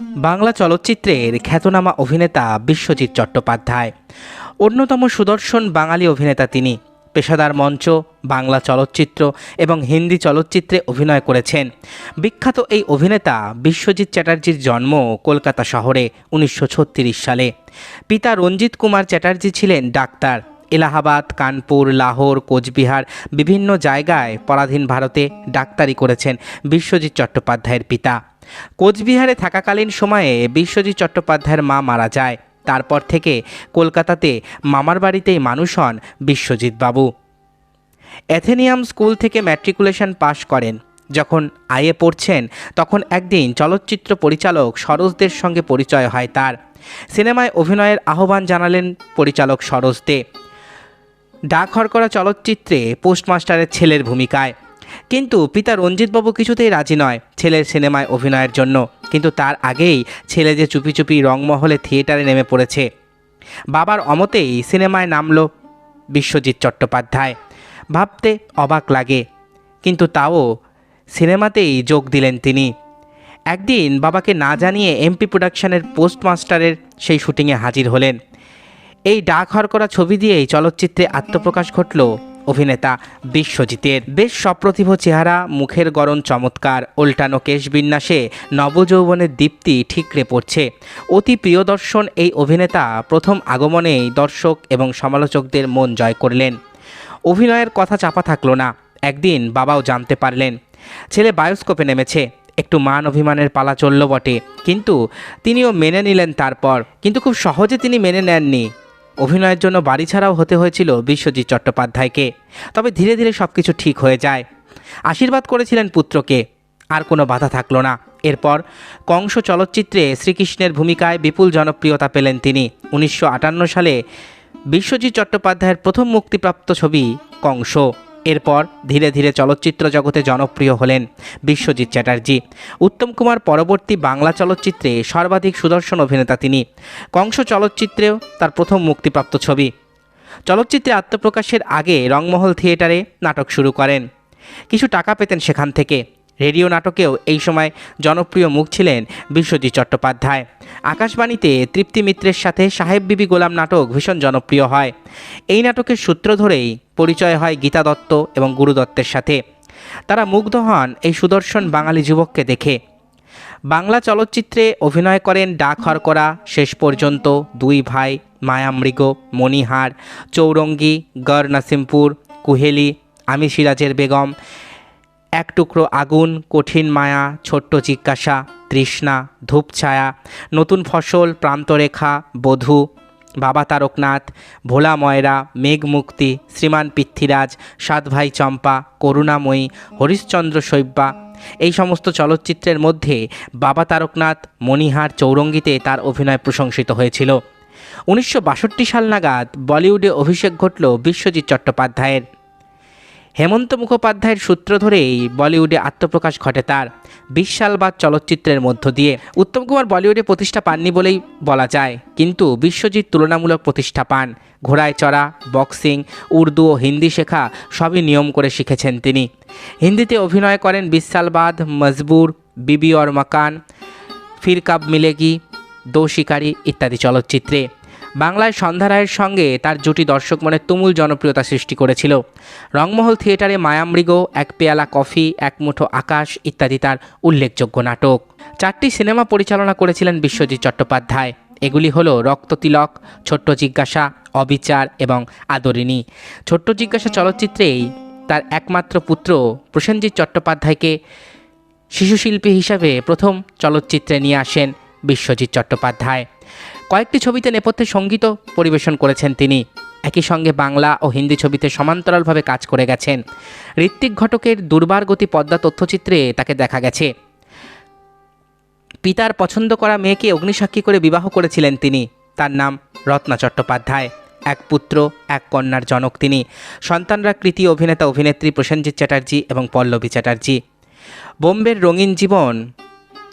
বাংলা চলচ্চিত্রের খ্যাতনামা অভিনেতা বিশ্বজিৎ চট্টোপাধ্যায়। অন্যতম সুদর্শন বাঙালি অভিনেতা তিনি। পেশাদার মঞ্চ, বাংলা চলচ্চিত্র এবং হিন্দি চলচ্চিত্রে অভিনয় করেছেন। বিখ্যাত এই অভিনেতা বিশ্বজিৎ চ্যাটার্জির জন্ম কলকাতা শহরে উনিশশো ছত্রিশ সালে। পিতা রঞ্জিত কুমার চ্যাটার্জি ছিলেন ডাক্তার। এলাহাবাদ, কানপুর, লাহোর, কোচবিহার বিভিন্ন জায়গায় পরাধীন ভারতে ডাক্তারি করেছেন বিশ্বজিৎ চট্টোপাধ্যায়ের পিতা। কোচবিহারে থাকাকালীন সময়ে বিশ্বজিৎ চট্টোপাধ্যায়ের মা মারা যায়। তারপর থেকে কলকাতাতে মামার বাড়িতেই মানুষ হন বিশ্বজিৎ বাবু অ্যাথেনিয়াম স্কুল থেকে ম্যাট্রিকুলেশন পাশ করেন। যখন আইএ পড়ছেন, তখন একদিন চলচ্চিত্র পরিচালক সরোজদের সঙ্গে পরিচয় হয় তার। সিনেমায় অভিনয়ের আহ্বান জানালেন পরিচালক সরোজ দে। ডাক হরকরা চলচ্চিত্রে পোস্টমাস্টারের ছেলের ভূমিকায়। কিন্তু পিতা রঞ্জিতবাবু কিছুতেই রাজি নয় ছেলের সিনেমায় অভিনয়ের জন্য। কিন্তু তার আগেই ছেলে যে চুপি চুপি রংমহলে থিয়েটারে নেমে পড়েছে। বাবার অমতেই সিনেমায় নামলো বিশ্বজিৎ চট্টোপাধ্যায়। ভাবতে অবাক লাগে। কিন্তু তাও সিনেমাতেই যোগ দিলেন তিনি। একদিন বাবাকে না জানিয়ে এমপি প্রোডাকশনের পোস্টমাস্টারের সেই শুটিংয়ে হাজির হলেন। এই ডাক হরকরা ছবি দিয়েই চলচ্চিত্রে আত্মপ্রকাশ ঘটল অভিনেতা বিশ্বজিতের। বেশ সপ্রতিভ চেহারা, মুখের গরম চমৎকার, উল্টানো কেশ বিন্যাসে নবযৌবনের দীপ্তি ঠিকরে পড়ছে। অতি প্রিয় দর্শন এই অভিনেতা প্রথম আগমনেই দর্শক এবং সমালোচকদের মন জয় করলেন। অভিনয়ের কথা চাপা থাকল না, একদিন বাবাও জানতে পারলেন। ছেলে বায়োস্কোপে নেমেছে, একটু মান অভিমানের পালা চলল বটে, কিন্তু তিনিও মেনে নিলেন তারপর। কিন্তু খুব সহজে তিনি মেনে নেননি। অভিনয়ের জন্য বাড়ি ছাড়াও হতে হয়েছিল বিশ্বজিৎ চট্টোপাধ্যায়কে। তবে ধীরে ধীরে সব কিছু ঠিক হয়ে যায়। আশীর্বাদ করেছিলেন পুত্রকে। আর কোনো বাধা থাকল না। এরপর কংস চলচ্চিত্রে শ্রীকৃষ্ণের ভূমিকায় বিপুল জনপ্রিয়তা পেলেন তিনি। উনিশশো আটান্ন সালে বিশ্বজিৎ চট্টোপাধ্যায়ের প্রথম মুক্তিপ্রাপ্ত ছবি কংস। এরপর ধীরে ধীরে চলচ্চিত্র জগতে জনপ্রিয় হলেন বিশ্বজিৎ চ্যাটার্জি। উত্তম কুমার পরবর্তী বাংলা চলচ্চিত্রে সর্বাধিক সুদর্শন অভিনেতা তিনি। কংস চলচ্চিত্রেও তার প্রথম মুক্তিপ্রাপ্ত ছবি। চলচ্চিত্রে আত্মপ্রকাশের আগে রংমহল থিয়েটারে নাটক শুরু করেন। কিছু টাকা পেতেন সেখান থেকে। রেডিও নাটকেও এই সময় জনপ্রিয় মুখ ছিলেন বিশ্বজিৎ চট্টোপাধ্যায়। আকাশবাণীতে তৃপ্তি মিত্রের সাথে সাহেব বিবি গোলাম নাটক ভীষণ জনপ্রিয় হয়। এই নাটকের সূত্র ধরেই পরিচয় হয় গীতা দত্ত এবং গুরু দত্তের সাথে। তারা মুগ্ধ হন এই সুদর্শন বাঙালি যুবককে দেখে। বাংলা চলচ্চিত্রে অভিনয় করেন ডাক হরকরা শেষ পর্যন্ত দুই ভাই মায়ামৃগ মণিহার, চৌরঙ্গি, গড় নাসিমপুর, কুহেলি, আমি সিরাজের বেগম এক টুকরো আগুন, কঠিন মায়া, ছোট্ট জিজ্ঞাসা, তৃষ্ণা ধূপছায়া নতুন ফসল, প্রান্তরেখা, বধূ, বাবা তারকনাথ, ভোলা ময়রা মেঘমুক্তি শ্রীমান পৃথ্বীরাজ, সাত ভাই চম্পা, করুণাময়ী, হরিশ্চন্দ্র শৈব্যা। এই সমস্ত চলচ্চিত্রের মধ্যে বাবা তারকনাথ, মণিহার চৌরঙ্গিতে তার অভিনয় প্রশংসিত হয়েছিল। উনিশশো বাষট্টি সাল নাগাদ বলিউডে অভিষেক ঘটল বিশ্বজিৎ চট্টোপাধ্যায়ের। হেমন্ত মুখোপাধ্যায়ের সূত্র ধরেই বলিউডে আত্মপ্রকাশ ঘটে তার বিশালবাদ চলচ্চিত্রের মধ্য দিয়ে। উত্তম কুমার বলিউডে প্রতিষ্ঠা পাননি বলেই বলা যায়। কিন্তু বিশ্বজিৎ তুলনামূলক প্রতিষ্ঠা পান। ঘোড়ায় চড়া, বক্সিং, উর্দু ও হিন্দি শেখা সবই নিয়ম করে শিখেছেন তিনি। হিন্দিতে অভিনয় করেন বিশালবাদ মজবুর, বিবি और মকান ফির কাব মিলেগি দো শিকারি ইত্যাদি চলচ্চিত্রে। বাংলায় সন্ধ্যা রায়ের সঙ্গে তার জুটি দর্শক মনে তুমুল জনপ্রিয়তা সৃষ্টি করেছিল। রংমহল থিয়েটারে মায়ামৃগ, এক পেয়ালা কফি, এক মুঠো আকাশ ইত্যাদি তার উল্লেখযোগ্য নাটক। চারটি সিনেমা পরিচালনা করেছিলেন বিশ্বজিৎ চট্টোপাধ্যায়। এগুলি হলো রক্ততিলক ছোট্ট জিজ্ঞাসা, অবিচার এবং আদরিণী। ছোট্ট জিজ্ঞাসা চলচ্চিত্রেই তার একমাত্র পুত্র প্রসেনজিৎ চট্টোপাধ্যায়কে শিশুশিল্পী হিসাবে প্রথম চলচ্চিত্রে নিয়ে আসেন। বিশ্বজিৎ চট্টোপাধ্যায়। কয়েকটি ছবিতে নেপথ্যে সংগীত পরিবেশন করেছেন তিনি। একই সঙ্গে বাংলা ও হিন্দি ছবিতে সমান্তরালভাবে কাজ করে গেছেন। ঋত্বিক ঘটকের দুর্বার গতি পদ্মা তথ্যচিত্রে তাকে দেখা গেছে। পিতার পছন্দ করা মেয়েকে অগ্নিসাক্ষী করে বিবাহ করেছিলেন তিনি। তার নাম রত্না চট্টোপাধ্যায়। এক পুত্র, এক কন্যার জনক তিনি। সন্তানরা কৃতি অভিনেতা অভিনেত্রী প্রসেনজিৎ চ্যাটার্জি এবং পল্লবী চ্যাটার্জি। বোম্বের রঙিন জীবন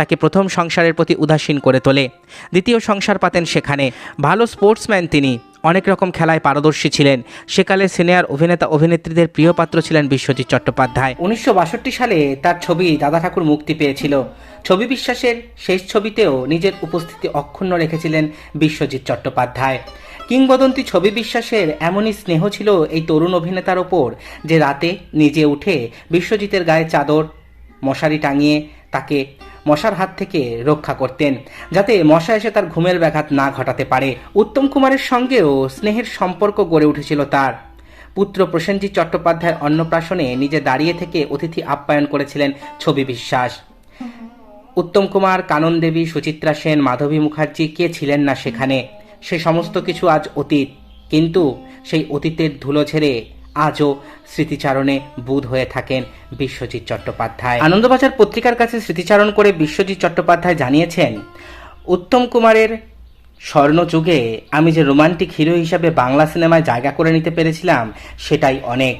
তাকে প্রথম সংসারের প্রতি উদাসীন করে তোলে। দ্বিতীয় সংসার পাতেন সেখানে। ভালো স্পোর্টসম্যান তিনি। অনেক রকম খেলায় পারদর্শী ছিলেন। সেকালে সিনিয়র অভিনেতা অভিনেত্রীদের প্রিয় পাত্র ছিলেন বিশ্বজিৎ চট্টোপাধ্যায়। উনিশশো বাষট্টি সালে তার ছবি দাদা ঠাকুর মুক্তি পেয়েছিল। ছবি বিশ্বাসের শেষ ছবিতেও নিজের উপস্থিতি অক্ষুণ্ণ রেখেছিলেন বিশ্বজিৎ চট্টোপাধ্যায়। কিংবদন্তি ছবি বিশ্বাসের এমনই স্নেহ ছিল এই তরুণ অভিনেতার ওপর যে রাতে নিজে উঠে বিশ্বজিতের গায়ে চাদর, মশারি টাঙিয়ে তাকে মশার হাত থেকে রক্ষা করতেন, যাতে মশা এসে তার ঘুমের ব্যাঘাত না ঘটাতে পারে। উত্তম কুমারের সঙ্গেও স্নেহের সম্পর্ক গড়ে উঠেছিল তার। পুত্র প্রসেনজিৎ চট্টোপাধ্যায়ের অন্নপ্রাশনে নিজে দাঁড়িয়ে থেকে অতিথি আপ্যায়ন করেছিলেন ছবি বিশ্বাস। উত্তম কুমার, কানন দেবী, সুচিত্রা সেন, মাধবী মুখার্জি কে ছিলেন না সেখানে? সে সমস্ত কিছু আজ অতীত। কিন্তু সেই অতীতের ধুলো ঝেড়ে আজও স্মৃতিচারণে বুধ হয়ে থাকেন বিশ্বজিৎ চট্টোপাধ্যায়। আনন্দবাজার পত্রিকার কাছে স্মৃতিচারণ করে বিশ্বজিৎ চট্টোপাধ্যায় জানিয়েছেন, উত্তম কুমারের স্বর্ণযুগে আমি যে রোমান্টিক হিরো হিসাবে বাংলা সিনেমায় জায়গা করে নিতে পেরেছিলাম, সেটাই অনেক।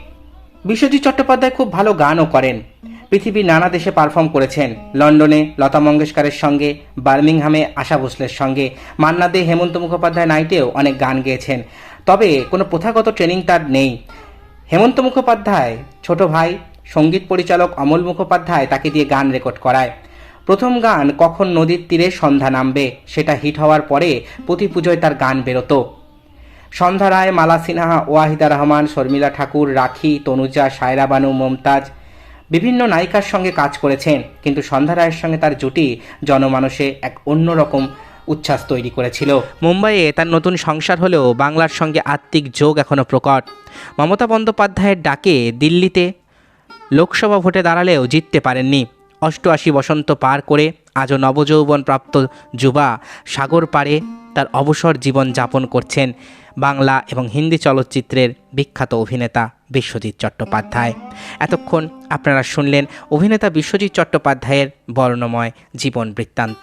বিশ্বজিৎ চট্টোপাধ্যায় খুব ভালো গানও করেন। পৃথিবীর নানা দেশে পারফর্ম করেছেন, লন্ডনে লতা মঙ্গেশকরের সঙ্গে, বার্মিংহামে আশা ভোসলের সঙ্গে মান্না দে হেমন্ত মুখোপাধ্যায় নাইটেও অনেক গান গেয়েছেন। তবে কোনো প্রথাগত ট্রেনিং তার নেই। হেমন্ত মুখোপাধ্যায়, ছোট ভাই, সংগীত পরিচালক অমল মুখোপাধ্যায় তাকে দিয়ে গান রেকর্ড করায়। প্রথম গান কখন নদীর তীরে সন্ধ্যা নামবে, সেটা হিট হওয়ার পরে প্রতি পুজোয় তার গান বেরোতো। সন্ধ্যা রায়, মালা সিনহা, ওয়াহিদা রহমান, শর্মিলা ঠাকুর, রাখি, তনুজা, সায়রা বানু, মমতাজ বিভিন্ন নায়িকার সঙ্গে কাজ করেছেন, কিন্তু সন্ধ্যা রায়ের সঙ্গে তার জুটি জনমানসে এক অন্যরকম উচ্ছ্বাস তৈরি করেছিল। মুম্বাইয়ে তার নতুন সংসার হলেও বাংলার সঙ্গে আত্মিক যোগ এখনও প্রকট। মমতা বন্দ্যোপাধ্যায়ের ডাকে দিল্লিতে লোকসভা ভোটে দাঁড়ালেও জিততে পারেননি। অষ্টআশি বসন্ত পার করে আজও নবযৌবন প্রাপ্ত যুবা সাগর পাড়ে তার অবসর জীবন যাপন করছেন বাংলা এবং হিন্দি চলচ্চিত্রের বিখ্যাত অভিনেতা বিশ্বজিৎ চট্টোপাধ্যায়। এতক্ষণ আপনারা শুনলেন অভিনেতা বিশ্বজিৎ চট্টোপাধ্যায়ের বর্ণময় জীবন বৃত্তান্ত।